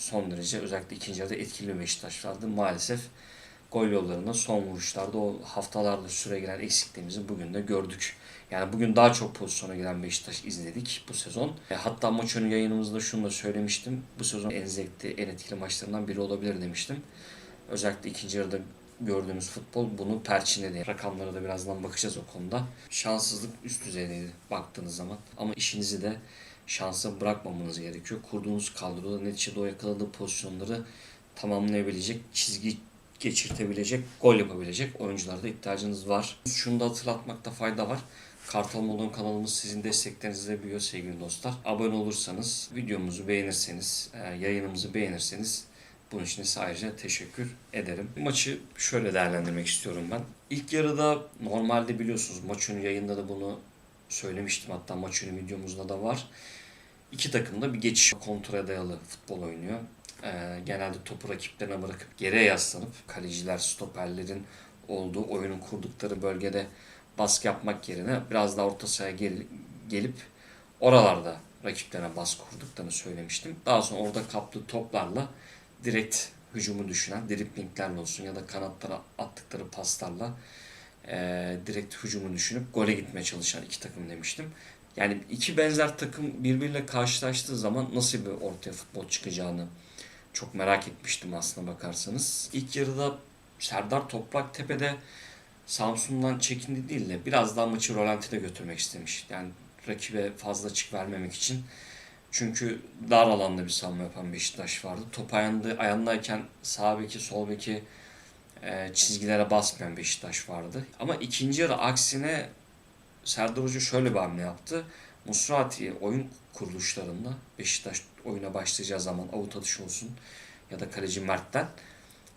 son derece özellikle ikinci yarıda etkili bir Beşiktaş vardı. Maalesef gol yollarında son vuruşlarda o haftalarla süre gelen eksikliğimizi bugün de gördük. Yani bugün daha çok pozisyona giren Beşiktaş izledik bu sezon. E, hatta maç önü yayınımızda şunu da söylemiştim. Bu sezon en zevkli, en etkili maçlarından biri olabilir demiştim. Özellikle ikinci yarıda gördüğümüz futbol bunu perçinledi. Rakamlara da birazdan bakacağız o konuda. Şanssızlık üst düzeydeydi baktığınız zaman. Ama işinizi de şansa bırakmamanız gerekiyor. Kurduğunuz kadroda neticede o yakaladığı pozisyonları tamamlayabilecek, çizgi geçirtebilecek, gol yapabilecek oyuncularda ihtiyacınız var. Şunu da hatırlatmakta fayda var. Kartal Molon kanalımız sizin desteklerinizle büyüyor sevgili dostlar. Abone olursanız, videomuzu beğenirseniz, e, yayınımızı beğenirseniz bunun için size ayrıca teşekkür ederim. Maçı şöyle değerlendirmek istiyorum ben. İlk yarıda normalde biliyorsunuz maç önü yayında da bunu söylemiştim. Hatta maç önü videomuzda da var. İki takım da bir geçiş kontraya dayalı futbol oynuyor. Ee, genelde topu rakiplerine bırakıp geriye yaslanıp kaleciler, stoperlerin olduğu oyunun kurdukları bölgede baskı yapmak yerine biraz daha orta sahaya gel- gelip oralarda rakiplerine baskı kurduklarını söylemiştim. Daha sonra orada kaptığı toplarla direkt hücumu düşünen driplinglerle olsun ya da kanatlara attıkları paslarla e, direkt hücumu düşünüp gole gitmeye çalışan iki takım demiştim. Yani iki benzer takım birbiriyle karşılaştığı zaman nasıl bir ortaya futbol çıkacağını çok merak etmiştim aslına bakarsanız. İlk yarıda Serdar Toprak Tepe'de Samsun'dan çekindi değil de biraz daha maçı rolantide götürmek istemiş. Yani rakibe fazla açık vermemek için. Çünkü dar alanda bir savunma yapan Beşiktaş vardı. Top ayağında, ayağındayken sağ beki, sol beki e, çizgilere basmayan Beşiktaş vardı. Ama ikinci yarı aksine Serdar Hoca şöyle bir hamle yaptı. Musrati oyun kuruluşlarında Beşiktaş oyuna başlayacağı zaman avut atışı olsun ya da kaleci Mert'ten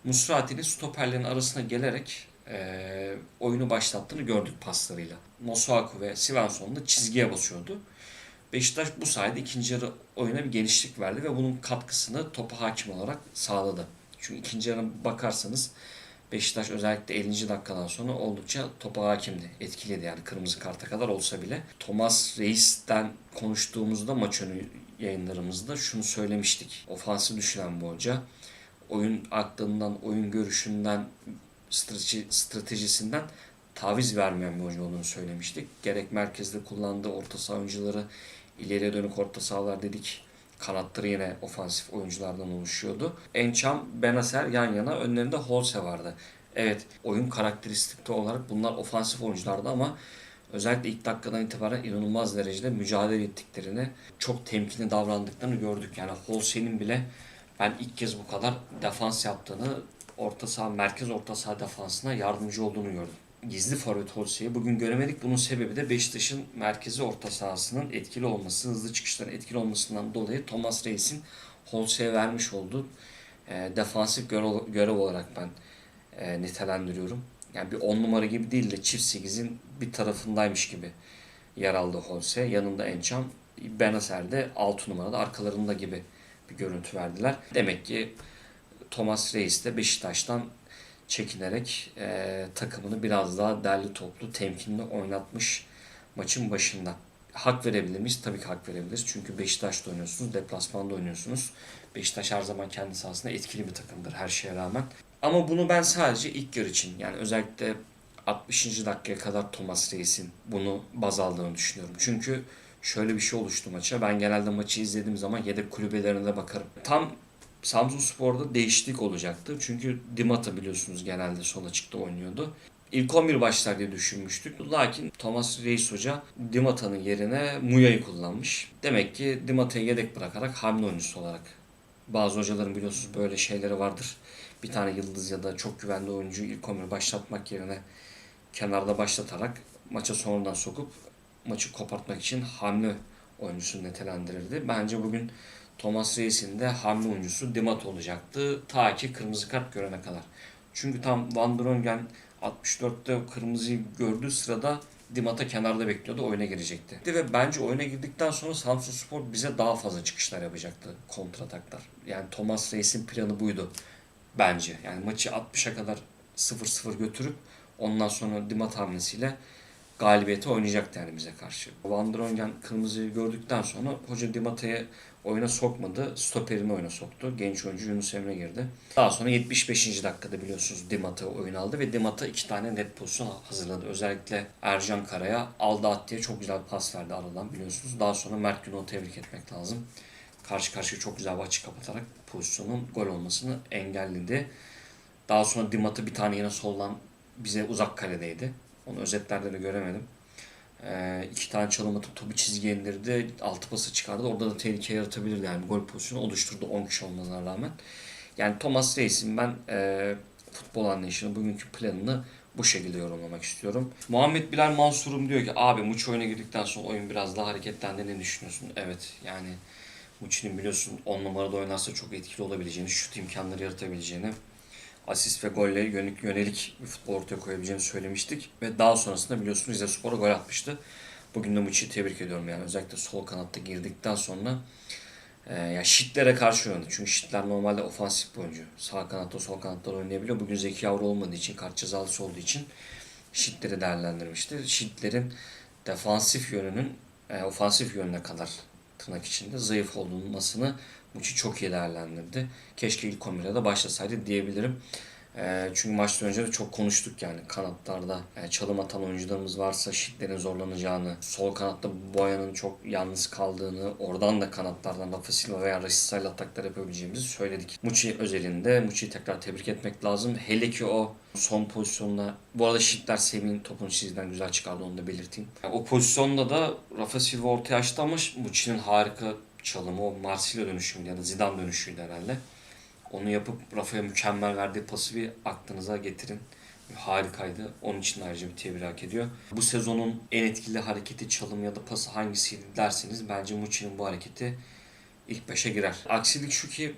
Musrati'nin stoperlerin arasına gelerek e, oyunu başlattığını gördük paslarıyla. Mosuaku ve Svensson da çizgiye basıyordu. Beşiktaş bu sayede ikinci yarı oyuna bir genişlik verdi ve bunun katkısını topa hakim olarak sağladı. Çünkü ikinci yarı bakarsanız Beşiktaş özellikle 50. dakikadan sonra oldukça topa hakimdi. Etkiliydi yani kırmızı karta kadar olsa bile. Thomas Reis'ten konuştuğumuzda maç önü yayınlarımızda şunu söylemiştik. Ofansif düşünen bu hoca. Oyun aklından, oyun görüşünden, strateji, stratejisinden taviz vermeyen bir hoca olduğunu söylemiştik. Gerek merkezde kullandığı orta saha oyuncuları, ileriye dönük orta sahalar dedik. Kanatları yine ofansif oyunculardan oluşuyordu. Encham, Benacer yan yana önlerinde Holse vardı. Evet oyun karakteristikte olarak bunlar ofansif oyunculardı ama özellikle ilk dakikadan itibaren inanılmaz derecede mücadele ettiklerini, çok temkinli davrandıklarını gördük. Yani Holse'nin bile ben ilk kez bu kadar defans yaptığını, orta saha, merkez orta saha defansına yardımcı olduğunu gördüm. Gizli forvet Holse'yi bugün göremedik. Bunun sebebi de Beşiktaş'ın merkezi orta sahasının etkili olması, hızlı çıkışların etkili olmasından dolayı Thomas Reis'in Holse'ye vermiş olduğu e, defansif görev, görev olarak ben e, nitelendiriyorum. Yani bir on numara gibi değil de çift sekizin bir tarafındaymış gibi yer aldı Holse. Yanında Encham, Benacer de 6 numarada arkalarında gibi bir görüntü verdiler. Demek ki Thomas Reis de Beşiktaş'tan çekinerek e, takımını biraz daha derli toplu, temkinli oynatmış maçın başında. Hak verebilir miyiz? Tabii ki hak verebiliriz. Çünkü Beşiktaş'ta oynuyorsunuz, deplasmanda oynuyorsunuz. Beşiktaş her zaman kendi sahasında etkili bir takımdır her şeye rağmen. Ama bunu ben sadece ilk yarı için yani özellikle 60. dakikaya kadar Thomas Reis'in bunu baz aldığını düşünüyorum. Çünkü şöyle bir şey oluştu maça. Ben genelde maçı izlediğim zaman yedek kulübelerine bakarım. Tam Samsun Spor'da değişiklik olacaktı. Çünkü Dimata biliyorsunuz genelde sol açıkta oynuyordu. İlk 11 başlar diye düşünmüştük. Lakin Thomas Reis Hoca Dimata'nın yerine Muya'yı kullanmış. Demek ki Dimata'yı yedek bırakarak hamle oyuncusu olarak. Bazı hocaların biliyorsunuz böyle şeyleri vardır. Bir tane yıldız ya da çok güvenli oyuncuyu ilk 11 başlatmak yerine kenarda başlatarak maça sonradan sokup maçı kopartmak için hamle oyuncusu nitelendirirdi. Bence bugün Thomas Reis'in de hamle oyuncusu Dimat olacaktı. Ta ki kırmızı kart görene kadar. Çünkü tam Van Drongen 64'te kırmızıyı gördüğü sırada Dimat'a kenarda bekliyordu. Oyuna girecekti. Ve bence oyuna girdikten sonra Samsun Spor bize daha fazla çıkışlar yapacaktı. Kontrataklar. Yani Thomas Reis'in planı buydu. Bence. Yani maçı 60'a kadar 0-0 götürüp ondan sonra Dimat hamlesiyle galibiyete oynayacaktı yani bize karşı. Van Drongen kırmızıyı gördükten sonra hoca Dimata'ya oyuna sokmadı. Stoperini oyuna soktu. Genç oyuncu Yunus Emre girdi. Daha sonra 75. dakikada biliyorsunuz Dimat'ı oyun aldı ve Dimat'a iki tane net pozisyon hazırladı. Özellikle Ercan Kara'ya aldı at çok güzel pas verdi aradan biliyorsunuz. Daha sonra Mert Günok'u tebrik etmek lazım. Karşı karşıya çok güzel bir açı kapatarak pozisyonun gol olmasını engelledi. Daha sonra Dimat'ı bir tane yine soldan bize uzak kaledeydi. Onu özetlerde de göremedim. Ee, iki tane çalım atıp topu çizgiye indirdi. Altı pası çıkardı. Orada da tehlike yaratabilirdi. Yani gol pozisyonu oluşturdu 10 kişi olmasına rağmen. Yani Thomas Reis'in ben e, futbol anlayışını, bugünkü planını bu şekilde yorumlamak istiyorum. Muhammed Bilal Mansur'um diyor ki abi Muç oyuna girdikten sonra oyun biraz daha hareketlendi ne düşünüyorsun? Evet yani Muçi'nin biliyorsun 10 numarada oynarsa çok etkili olabileceğini, şut imkanları yaratabileceğini, asist ve golle yönelik, yönelik bir futbol ortaya koyabileceğini söylemiştik. Ve daha sonrasında biliyorsunuz Rize Spor'a gol atmıştı. Bugün de Muçi'yi tebrik ediyorum yani özellikle sol kanatta girdikten sonra e, ya Şitlere karşı oynadı. Çünkü Şitler normalde ofansif bir oyuncu. Sağ kanatta sol kanatta oynayabiliyor. Bugün Zeki Yavru olmadığı için, kart cezalısı olduğu için Şitleri değerlendirmişti. Şitlerin defansif yönünün e, ofansif yönüne kadar tırnak içinde zayıf olmasını Muçi çok iyi değerlendirdi. Keşke ilk 11'e de başlasaydı diyebilirim. E, çünkü maçtan önce de çok konuştuk yani kanatlarda e, çalım atan oyuncularımız varsa şitlerin zorlanacağını, sol kanatta Boyan'ın çok yalnız kaldığını, oradan da kanatlardan Rafa Silva veya Rashica ile ataklar yapabileceğimizi söyledik. Muçi özelinde Muçi'yi tekrar tebrik etmek lazım. Hele ki o son pozisyonda, bu arada Şitler Semih'in topunu çizgiden güzel çıkardı onu da belirteyim. Yani o pozisyonda da Rafa Silva ortaya açtı ama Muçi'nin harika çalımı o Marsilya dönüşümü ya da Zidane dönüşüydü herhalde. Onu yapıp Rafa'ya mükemmel verdiği pası bir aklınıza getirin. Harikaydı. Onun için ayrıca bir tebrik hak ediyor. Bu sezonun en etkili hareketi, çalım ya da pası hangisiydi derseniz bence Muçi'nin bu hareketi ilk 5'e girer. Aksilik şu ki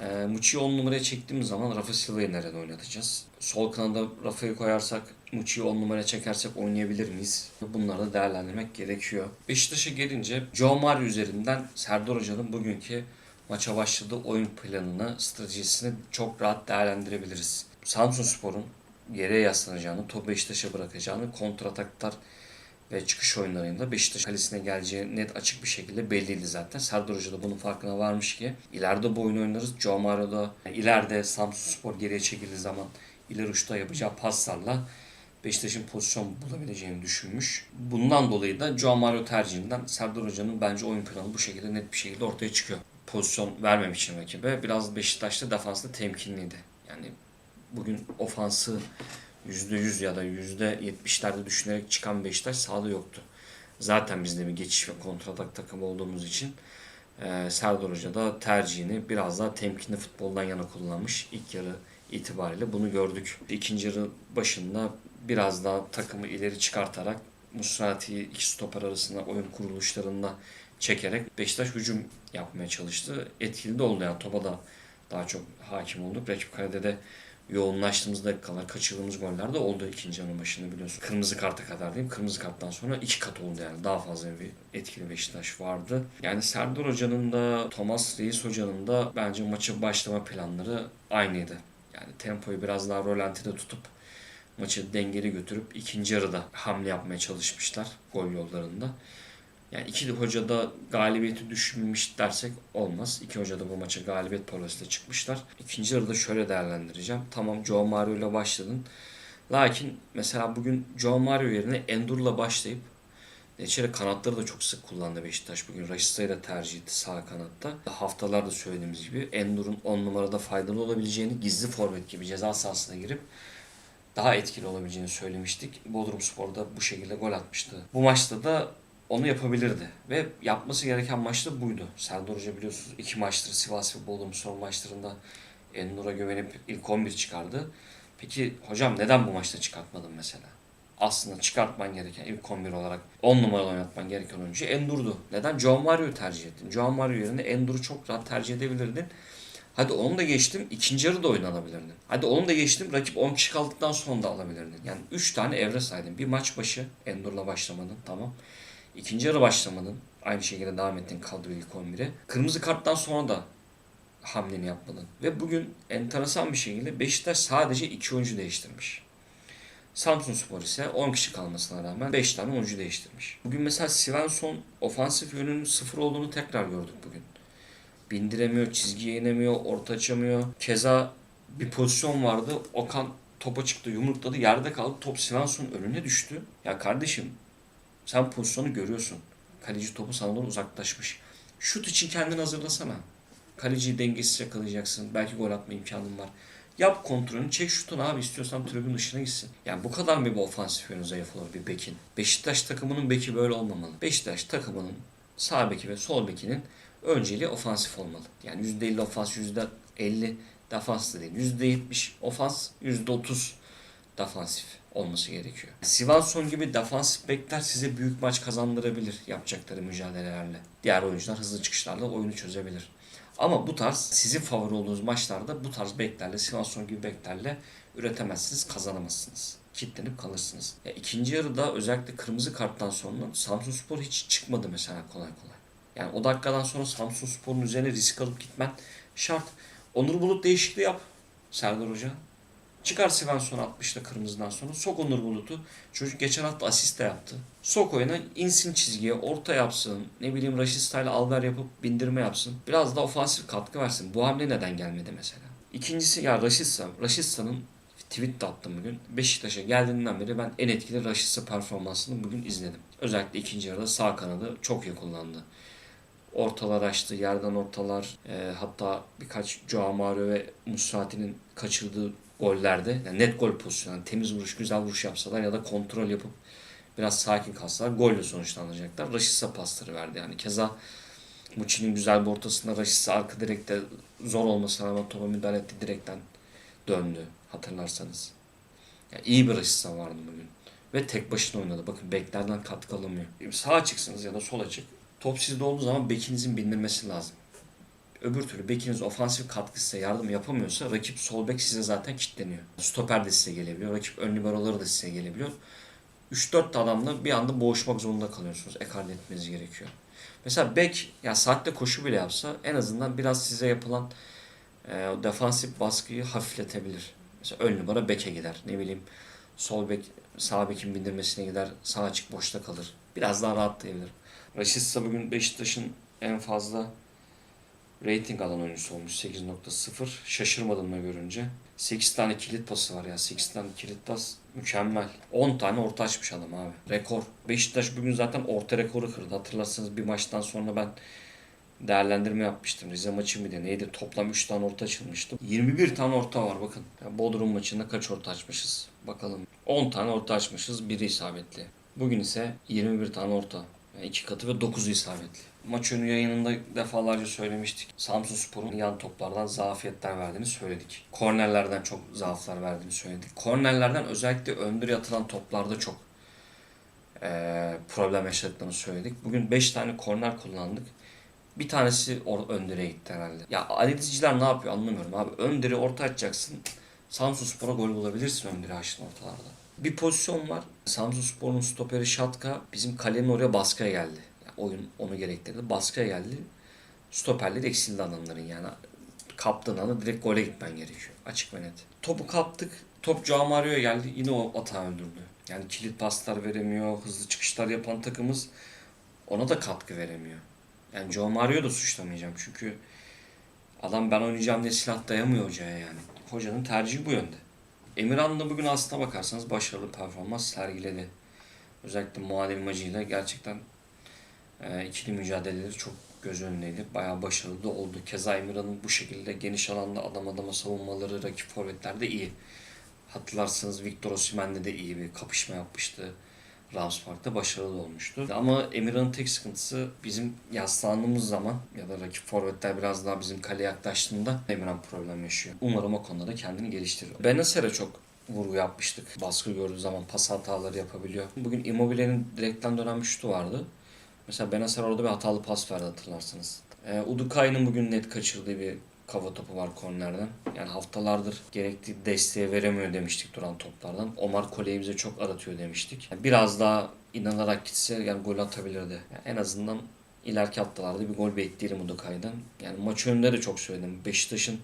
e, Muçi'yi 10 numaraya çektiğimiz zaman Rafa Silva'yı nerede oynatacağız? Sol kanada Rafa'yı koyarsak Muçi'yi 10 numaraya çekersek oynayabilir miyiz? Bunları da değerlendirmek gerekiyor. Beşiktaş'a gelince Joe Mario üzerinden Serdar Hoca'nın bugünkü maça başladığı oyun planını, stratejisini çok rahat değerlendirebiliriz. Samsun Spor'un geriye yaslanacağını, topu Beşiktaş'a bırakacağını, kontrataklar ve çıkış oyunlarıyla Beşiktaş kalesine geleceği net açık bir şekilde belliydi zaten. Serdar Hoca da bunun farkına varmış ki ileride bu oyunu oynarız. Joe Mario da ileride Samsun Spor geriye çekildiği zaman ileri uçta yapacağı paslarla Beşiktaş'ın pozisyon bulabileceğini düşünmüş. Bundan dolayı da Joe Mario tercihinden Serdar Hoca'nın bence oyun planı bu şekilde net bir şekilde ortaya çıkıyor. Pozisyon vermemek için rakibe. Biraz Beşiktaş'ta defansta temkinliydi. Yani bugün ofansı %100 ya da %70'lerde düşünerek çıkan Beşiktaş sahada yoktu. Zaten bizde bir geçiş ve kontratak takımı olduğumuz için e, Serdar Hoca da tercihini biraz daha temkinli futboldan yana kullanmış. İlk yarı itibariyle bunu gördük. İkinci yarı başında biraz daha takımı ileri çıkartarak Musrati'yi iki stoper arasında oyun kuruluşlarında çekerek Beşiktaş hücum yapmaya çalıştı. Etkili de oldu yani topa da daha çok hakim olduk. Rakip kalede de yoğunlaştığımız dakikalar, kaçırdığımız goller de oldu ikinci yarının başında biliyorsun. Kırmızı karta kadar diyeyim. Kırmızı karttan sonra iki kat oldu yani. Daha fazla bir etkili Beşiktaş vardı. Yani Serdar Hoca'nın da Thomas Reis Hoca'nın da bence maça başlama planları aynıydı. Yani tempoyu biraz daha rolantide tutup maçı dengeli götürüp ikinci yarıda hamle yapmaya çalışmışlar gol yollarında. Yani iki hoca da galibiyeti düşünmüş dersek olmaz. İki hoca da bu maça galibiyet parolesiyle çıkmışlar. İkinci yarıda şöyle değerlendireceğim. Tamam Joe Mario ile başladın. Lakin mesela bugün Joe Mario yerine Endur'la başlayıp içeri kanatları da çok sık kullandı Beşiktaş bugün. Raşitsa'yı da tercih etti sağ kanatta. Haftalarda söylediğimiz gibi Endur'un 10 numarada faydalı olabileceğini gizli forvet gibi ceza sahasına girip daha etkili olabileceğini söylemiştik. Bodrum Spor'da bu şekilde gol atmıştı. Bu maçta da onu yapabilirdi. Ve yapması gereken maç da buydu. Serdar Hoca biliyorsunuz iki maçtır Sivas ve Bodrum son maçlarında Ennur'a güvenip ilk 11 çıkardı. Peki hocam neden bu maçta çıkartmadın mesela? Aslında çıkartman gereken ilk 11 olarak 10 numaralı oynatman gereken oyuncu Endur'du. Neden? Joao Mario'yu tercih ettin. Joao Mario yerine Endur'u çok rahat tercih edebilirdin. Hadi onu da geçtim. ikinci yarı da oynanabilirdin. Hadi onu da geçtim. Rakip 10 kişi kaldıktan sonra da alabilirdin. Yani 3 tane evre saydın. Bir maç başı Endur'la başlamadın. Tamam. İkinci yarı başlamadın. Aynı şekilde devam ettin kadro ilk 11'e. Kırmızı karttan sonra da hamleni yapmadın. Ve bugün enteresan bir şekilde Beşiktaş sadece iki oyuncu değiştirmiş. Samsun Spor ise 10 kişi kalmasına rağmen 5 tane oyuncu değiştirmiş. Bugün mesela Svensson ofansif yönünün sıfır olduğunu tekrar gördük bugün. bindiremiyor, çizgiye inemiyor, orta açamıyor. Keza bir pozisyon vardı. Okan topa çıktı, yumrukladı, yerde kaldı. Top Svensson'un önüne düştü. Ya kardeşim sen pozisyonu görüyorsun. Kaleci topu sana doğru uzaklaşmış. Şut için kendini hazırlasana. Kaleciyi dengesiz yakalayacaksın. Belki gol atma imkanın var. Yap kontrolünü, çek şutunu abi istiyorsan tribün dışına gitsin. Yani bu kadar mı bir ofansif yönü zayıf olur bir bekin? Beşiktaş takımının beki böyle olmamalı. Beşiktaş takımının sağ beki ve sol bekinin önceliği ofansif olmalı. Yani %50 ofans, %50 defans da değil. %70 ofans, %30 defansif olması gerekiyor. Sivasson gibi defansif bekler size büyük maç kazandırabilir yapacakları mücadelelerle. Diğer oyuncular hızlı çıkışlarla oyunu çözebilir. Ama bu tarz sizin favori olduğunuz maçlarda bu tarz beklerle, Sivasson gibi beklerle üretemezsiniz, kazanamazsınız. Kitlenip kalırsınız. Ya ikinci yarıda özellikle kırmızı karttan sonra Samsun Spor hiç çıkmadı mesela kolay kolay. Yani o dakikadan sonra Samsun Spor'un üzerine risk alıp gitmen şart. Onur Bulut değişikliği yap Serdar Hoca. Çıkar Svensson 60'ta kırmızıdan sonra. Sok Onur Bulut'u. Çocuk geçen hafta asist de yaptı. Sok oyuna insin çizgiye orta yapsın. Ne bileyim Raşit ile alver yapıp bindirme yapsın. Biraz da ofansif katkı versin. Bu hamle neden gelmedi mesela? İkincisi ya Raşitsa. Raşitsa'nın tweet de attım bugün. Beşiktaş'a geldiğinden beri ben en etkili Raşitsa performansını bugün izledim. Özellikle ikinci yarıda sağ kanadı çok iyi kullandı. Ortalar açtı, yerden ortalar. e, hatta birkaç Joao Mario ve Musrati'nin kaçırdığı gollerde yani net gol pozisyonu, yani temiz vuruş, güzel vuruş yapsalar ya da kontrol yapıp biraz sakin kalsalar golle sonuçlanacaklar. Raşitsa pasları verdi yani. Keza Muçi'nin güzel bir ortasında Raşitsa arka direkte zor olmasına rağmen topa müdahale etti. Direkten döndü hatırlarsanız. Yani iyi bir Raşitsa vardı bugün. Ve tek başına oynadı. Bakın beklerden katkı alamıyor. Sağa çıksınız ya da sola çık. Top sizde olduğu zaman bekinizin bindirmesi lazım. Öbür türlü bekiniz ofansif katkı size yardım yapamıyorsa rakip sol bek size zaten kilitleniyor. Stoper de size gelebiliyor. Rakip ön liberoları da size gelebiliyor. 3-4 adamla bir anda boğuşmak zorunda kalıyorsunuz. Ekart etmeniz gerekiyor. Mesela bek ya saatte koşu bile yapsa en azından biraz size yapılan e, defansif baskıyı hafifletebilir. Mesela ön numara beke gider. Ne bileyim sol bek sağ bekin bindirmesine gider. Sağ açık boşta kalır. Biraz daha rahatlayabilir. Raşitsa bugün Beşiktaş'ın en fazla rating alan oyuncusu olmuş 8.0. Şaşırmadım da görünce. 8 tane kilit pası var ya. 8 tane kilit pas mükemmel. 10 tane orta açmış adam abi. Rekor. Beşiktaş bugün zaten orta rekoru kırdı. Hatırlarsanız bir maçtan sonra ben değerlendirme yapmıştım. Rize maçı mıydı neydi? Toplam 3 tane orta açılmıştı. 21 tane orta var bakın. Bodrum maçında kaç orta açmışız? Bakalım. 10 tane orta açmışız. Biri isabetli. Bugün ise 21 tane orta. İki katı ve 9'u isabetli. Maç önü yayınında defalarca söylemiştik. Samsun Spor'un yan toplardan zafiyetler verdiğini söyledik. Kornerlerden çok zaaflar verdiğini söyledik. Kornerlerden özellikle öndüre atılan toplarda çok eee, problem yaşadıklarını söyledik. Bugün 5 tane korner kullandık. Bir tanesi or- ön direğe gitti herhalde. Ya analizciler ne yapıyor anlamıyorum abi. Ön direğe orta açacaksın. Samsun Spor'a gol bulabilirsin ön direğe açtığın ortalarda. Bir pozisyon var. Samsun Spor'un stoperi Şatka bizim kalenin oraya baskıya geldi. Yani oyun onu gerektirdi. Baskıya geldi. Stoperleri eksildi adamların yani. Kaptığın anda direkt gole gitmen gerekiyor. Açık ve net. Topu kaptık. Top Joao Mario'ya geldi. Yine o hata öldürdü. Yani kilit paslar veremiyor. Hızlı çıkışlar yapan takımız ona da katkı veremiyor. Yani Joe Mario da suçlamayacağım çünkü adam ben oynayacağım diye silah dayamıyor hocaya yani. Hocanın tercihi bu yönde. Emirhan da bugün aslına bakarsanız başarılı performans sergiledi. Özellikle muadil macıyla gerçekten e, ikili mücadeleleri çok göz önündeydi. Bayağı başarılı da oldu. Keza Emirhan'ın bu şekilde geniş alanda adam adama savunmaları rakip forvetlerde iyi. Hatırlarsanız Victor Osimhen'le de iyi bir kapışma yapmıştı. Rams Park'ta başarılı olmuştu. Ama Emirhan'ın tek sıkıntısı bizim yaslandığımız zaman ya da rakip forvetler biraz daha bizim kaleye yaklaştığında Emirhan problem yaşıyor. Umarım o konuda da kendini geliştirir. Benacer'e çok vurgu yapmıştık. Baskı gördüğü zaman pas hataları yapabiliyor. Bugün Immobile'nin direkten dönen bir şutu vardı. Mesela Benacer orada bir hatalı pas verdi hatırlarsınız. Ee, Udukay'ın bugün net kaçırdığı bir kafa topu var kornerden. Yani haftalardır gerektiği desteği veremiyor demiştik duran toplardan. Omar Kole'yi bize çok aratıyor demiştik. Yani biraz daha inanarak gitse yani gol atabilirdi. Yani en azından ileriki haftalarda bir gol bekleyelim Udukay'dan. Yani maç önünde de çok söyledim. Beşiktaş'ın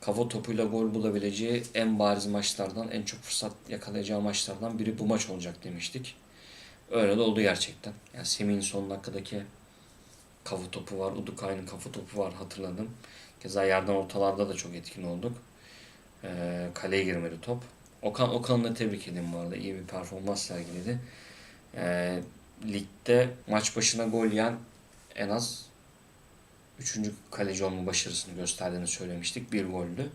kafa topuyla gol bulabileceği en bariz maçlardan, en çok fırsat yakalayacağı maçlardan biri bu maç olacak demiştik. Öyle de oldu gerçekten. Yani Semih'in son dakikadaki kafa topu var. Udukay'ın kafa topu var hatırladım. Keza yerden ortalarda da çok etkin olduk. Ee, kaleye girmedi top. Okan Okan'ı da tebrik edeyim bu arada. İyi bir performans sergiledi. Ee, ligde maç başına gol yiyen en az 3. kaleci olma başarısını gösterdiğini söylemiştik. Bir goldü.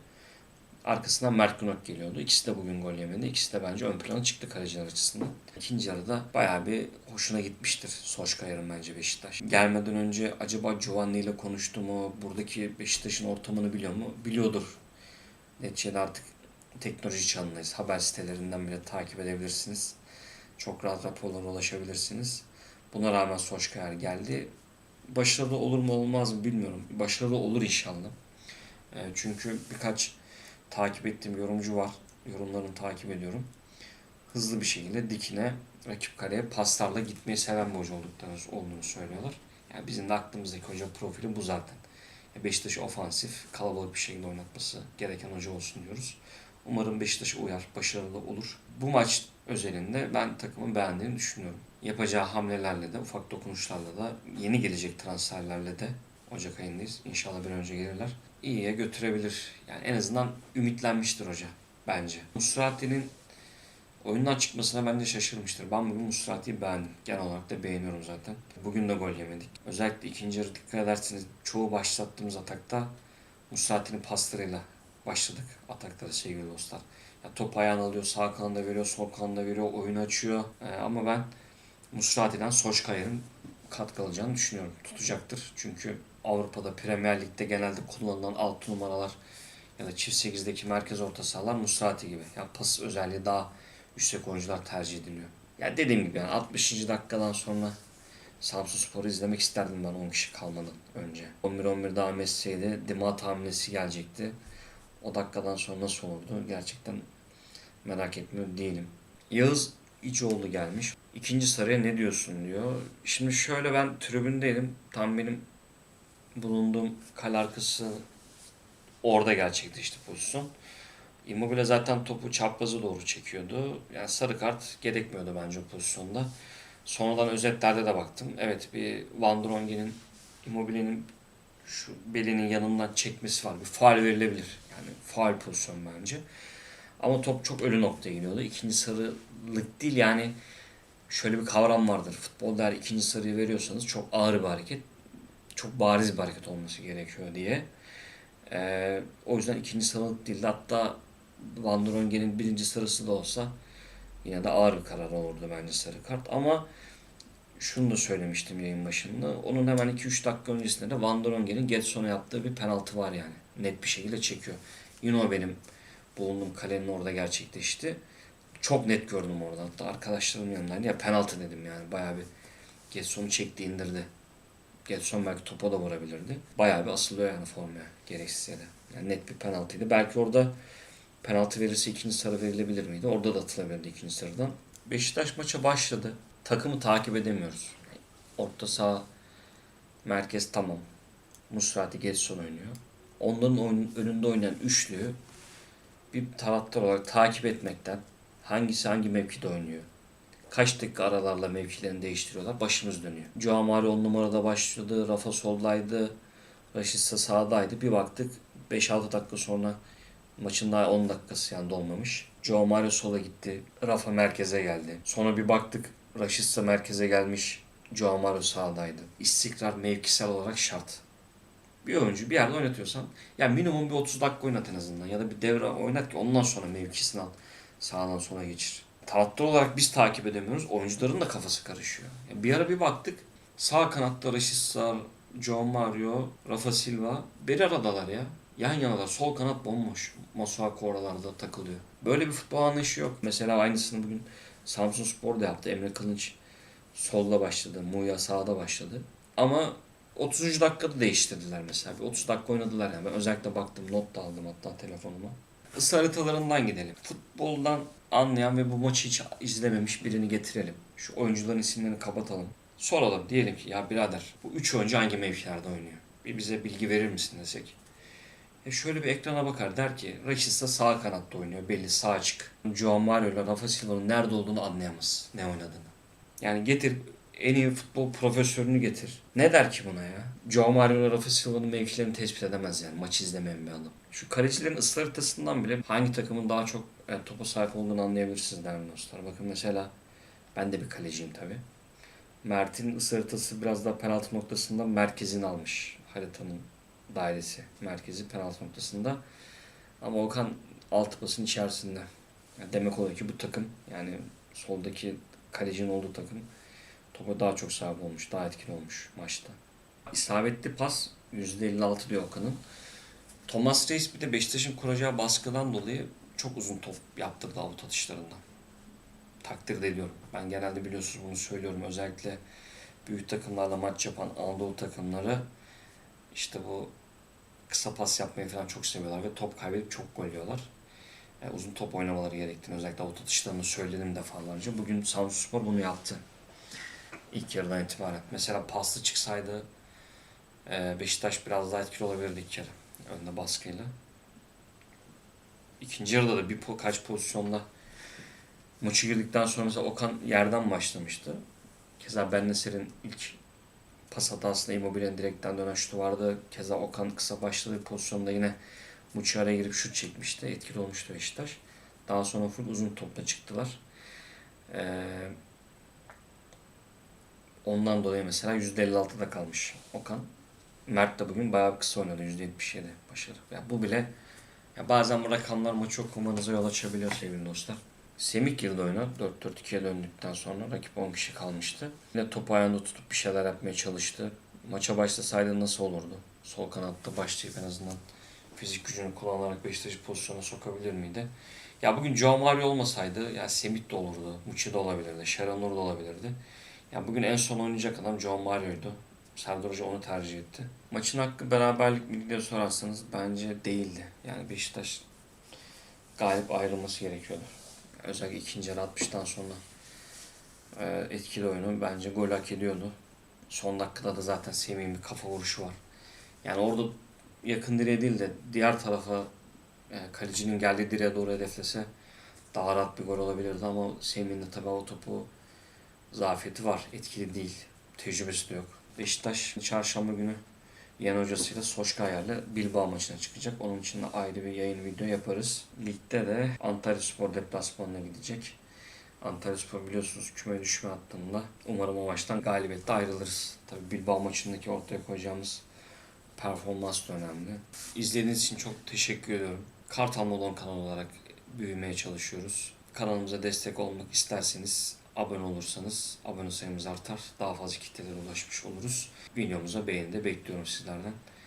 Arkasından Mert Günok geliyordu. İkisi de bugün gol yemedi. İkisi de bence ön plana çıktı kaleciler açısından. İkinci yarıda bayağı bir hoşuna gitmiştir Solskjaer'in bence Beşiktaş. Gelmeden önce acaba Giovanni ile konuştu mu? Buradaki Beşiktaş'ın ortamını biliyor mu? Biliyordur. Neticede artık teknoloji çağındayız. Haber sitelerinden bile takip edebilirsiniz. Çok rahat raporlara ulaşabilirsiniz. Buna rağmen Solskjaer geldi. Başarılı olur mu olmaz mı bilmiyorum. Başarılı olur inşallah. E, Çünkü birkaç takip ettiğim yorumcu var. Yorumlarını takip ediyorum. Hızlı bir şekilde dikine rakip kaleye paslarla gitmeyi seven bir hoca olduklarını olduğunu söylüyorlar. Yani bizim de aklımızdaki hoca profili bu zaten. Ya Beşiktaş'ı ofansif, kalabalık bir şekilde oynatması gereken hoca olsun diyoruz. Umarım Beşiktaş uyar, başarılı olur. Bu maç özelinde ben takımın beğendiğini düşünüyorum. Yapacağı hamlelerle de, ufak dokunuşlarla da, yeni gelecek transferlerle de Ocak ayındayız. İnşallah bir önce gelirler. İyiye götürebilir. Yani en azından ümitlenmiştir hoca bence. Musrati'nin oyundan çıkmasına ben de şaşırmıştır. Ben bugün Musrati'yi beğendim. Genel olarak da beğeniyorum zaten. Bugün de gol yemedik. Özellikle ikinci yarı dikkat ederseniz çoğu başlattığımız atakta Musrati'nin paslarıyla başladık ataklara sevgili dostlar. Ya top ayağına alıyor, sağ kanada veriyor, sol kanada veriyor, oyunu açıyor. Ee, ama ben Musrati'den Solskjaer'in katkı alacağını düşünüyorum. Tutacaktır. Çünkü Avrupa'da Premier Lig'de genelde kullanılan 6 numaralar ya da çift 8'deki merkez orta sahalar Musrati gibi. Ya pas özelliği daha yüksek oyuncular tercih ediliyor. Ya dediğim gibi yani 60. dakikadan sonra Samsun Spor'u izlemek isterdim ben 10 kişi kalmadan önce. 11-11 devam etseydi Dimata hamlesi gelecekti. O dakikadan sonra nasıl olurdu gerçekten merak etmiyor değilim. Yağız İçoğlu gelmiş. İkinci sarıya ne diyorsun diyor. Şimdi şöyle ben tribündeydim. Tam benim bulunduğum kale arkası orada gerçekleşti pozisyon. Immobile zaten topu çapraza doğru çekiyordu. Yani sarı kart gerekmiyordu bence o pozisyonda. Sonradan özetlerde de baktım. Evet bir Van Drongen'in Immobile'nin şu belinin yanından çekmesi var. Bir faal verilebilir. Yani faal pozisyon bence. Ama top çok ölü noktaya gidiyordu. İkinci sarılık değil yani şöyle bir kavram vardır. Futbolda eğer ikinci sarıyı veriyorsanız çok ağır bir hareket. Çok bariz bir hareket olması gerekiyor diye. Ee, o yüzden ikinci sarılık değil de hatta Van Drongen'in birinci sarısı da olsa yine de ağır bir karar olurdu bence sarı kart. Ama şunu da söylemiştim yayın başında. Onun hemen 2-3 dakika öncesinde de Van Drongen'in Getson'a yaptığı bir penaltı var yani. Net bir şekilde çekiyor. Yine o benim bulunduğum kalenin orada gerçekleşti. Çok net gördüm orada. Hatta arkadaşlarım yanındaydı. Ya penaltı dedim yani. Bayağı bir Getson'u çekti indirdi. Getson belki topa da vurabilirdi. Bayağı bir asılıyor yani formaya. Gereksiz yere. Yani net bir penaltıydı. Belki orada penaltı verirse ikinci sarı verilebilir miydi? Orada da atılabilirdi ikinci sarıdan. Beşiktaş maça başladı. Takımı takip edemiyoruz. Orta saha merkez tamam. Musrati Getson oynuyor. Onların önünde oynayan üçlüyü bir taraftar olarak takip etmekten hangisi hangi mevkide oynuyor? Kaç dakika aralarla mevkilerini değiştiriyorlar? Başımız dönüyor. Joao Mario 10 numarada başladı. Rafa soldaydı. Raşitsa sağdaydı. Bir baktık 5-6 dakika sonra maçın daha 10 dakikası yani dolmamış. Joao Mario sola gitti. Rafa merkeze geldi. Sonra bir baktık Raşitsa merkeze gelmiş. Joao Mario sağdaydı. İstikrar mevkisel olarak şart. Bir oyuncu bir yerde oynatıyorsan ya minimum bir 30 dakika oynat en azından ya da bir devre oynat ki ondan sonra mevkisini al. Sağdan sola geçir. Taraftar olarak biz takip edemiyoruz. Oyuncuların da kafası karışıyor. Ya bir ara bir baktık. Sağ kanatta Raşitsa, Joao Mario, Rafa Silva bir aradalar ya. Yan yanalar. Sol kanat bomboş. Masuaku oralarda takılıyor. Böyle bir futbol anlayışı yok. Mesela aynısını bugün Samsun Spor da yaptı. Emre Kılınç solda başladı. Muya sağda başladı. Ama 30. dakikada değiştirdiler mesela. Bir 30 dakika oynadılar yani. Ben özellikle baktım, not da aldım hatta telefonuma. Isı haritalarından gidelim. Futboldan anlayan ve bu maçı hiç izlememiş birini getirelim. Şu oyuncuların isimlerini kapatalım. Soralım diyelim ki ya birader bu 3 oyuncu hangi mevkilerde oynuyor? Bir bize bilgi verir misin desek. E şöyle bir ekrana bakar der ki Raşitsa sağ kanatta oynuyor belli sağ açık. Joao Mario ile Rafa Silva'nın nerede olduğunu anlayamaz ne oynadığını. Yani getir en iyi futbol profesörünü getir. Ne der ki buna ya? Joao Mario Rafa Silva'nın mevkilerini tespit edemez yani. Maç izlemeyen bir adam. Şu kalecilerin ısrar haritasından bile hangi takımın daha çok e, topa sahip olduğunu anlayabilirsiniz değerli dostlar. Bakın mesela ben de bir kaleciyim tabi. Mert'in ısrar haritası biraz daha penaltı noktasında merkezini almış. Haritanın dairesi. Merkezi penaltı noktasında. Ama Okan altı pasın içerisinde. Yani demek oluyor ki bu takım yani soldaki kalecinin olduğu takım topa daha çok sahip olmuş, daha etkin olmuş maçta. İsabetli pas %56 diyor Okan'ın. Thomas Reis bir de Beşiktaş'ın kuracağı baskıdan dolayı çok uzun top yaptırdı avut atışlarından. Takdir ediyorum. Ben genelde biliyorsunuz bunu söylüyorum. Özellikle büyük takımlarla maç yapan Anadolu takımları işte bu kısa pas yapmayı falan çok seviyorlar ve top kaybedip çok gol yiyorlar. Yani uzun top oynamaları gerektiğini özellikle avut atışlarını söyledim defalarca. Bugün Samsunspor bunu yaptı. İlk yarıdan itibaren. Mesela paslı çıksaydı e, Beşiktaş biraz daha etkili olabilirdi ilk yarı. Önde baskıyla. İkinci yarıda da bir kaç pozisyonda maçı girdikten sonra mesela Okan yerden başlamıştı. Keza Ben Neser'in ilk pas hatasında Immobile'nin direkten dönen şutu vardı. Keza Okan kısa başladığı pozisyonda yine Muçi araya girip şut çekmişti. Etkili olmuştu Beşiktaş. Daha sonra full uzun topla çıktılar. Ee, ondan dolayı mesela %56'da kalmış Okan. Mert de bugün bayağı bir kısa oynadı. %77 başarı. Ya bu bile ya bazen bu rakamlar maçı okumanıza yol açabiliyor sevgili dostlar. Semih girdi oyuna. 4-4-2'ye döndükten sonra rakip 10 kişi kalmıştı. Yine topu ayağında tutup bir şeyler yapmaya çalıştı. Maça başlasaydı nasıl olurdu? Sol kanatta başlayıp en azından fizik gücünü kullanarak Beşiktaş'ı pozisyona sokabilir miydi? Ya bugün Joao Mario olmasaydı ya Semih de olurdu, Muçi de olabilirdi, Şeranur da olabilirdi. Ya bugün en son oynayacak adam Joao Mario'ydu. Serdar Hoca onu tercih etti. Maçın hakkı beraberlik mi diye sorarsanız bence değildi. Yani Beşiktaş galip ayrılması gerekiyordu. Özellikle ikinci yarı 60'tan sonra e, etkili oyunu bence gol hak ediyordu. Son dakikada da zaten Semih'in bir kafa vuruşu var. Yani orada yakın direğe değil de diğer tarafa e, kalecinin geldiği direğe doğru hedeflese daha rahat bir gol olabilirdi ama Semih'in de tabii o topu zafiyeti var. Etkili değil. Tecrübesi de yok. Beşiktaş çarşamba günü yeni hocasıyla Soşkayer'le Bilbao maçına çıkacak. Onun için de ayrı bir yayın video yaparız. Ligde de Antalya Spor deplasmanına gidecek. Antalya Spor biliyorsunuz küme düşme hattında. Umarım o maçtan galibiyetle ayrılırız. Tabii Bilbao maçındaki ortaya koyacağımız performans da önemli. İzlediğiniz için çok teşekkür ediyorum. Kartal Modon kanal olarak büyümeye çalışıyoruz. Kanalımıza destek olmak isterseniz abone olursanız abone sayımız artar. Daha fazla kitlelere ulaşmış oluruz. Videomuza beğeni de bekliyorum sizlerden.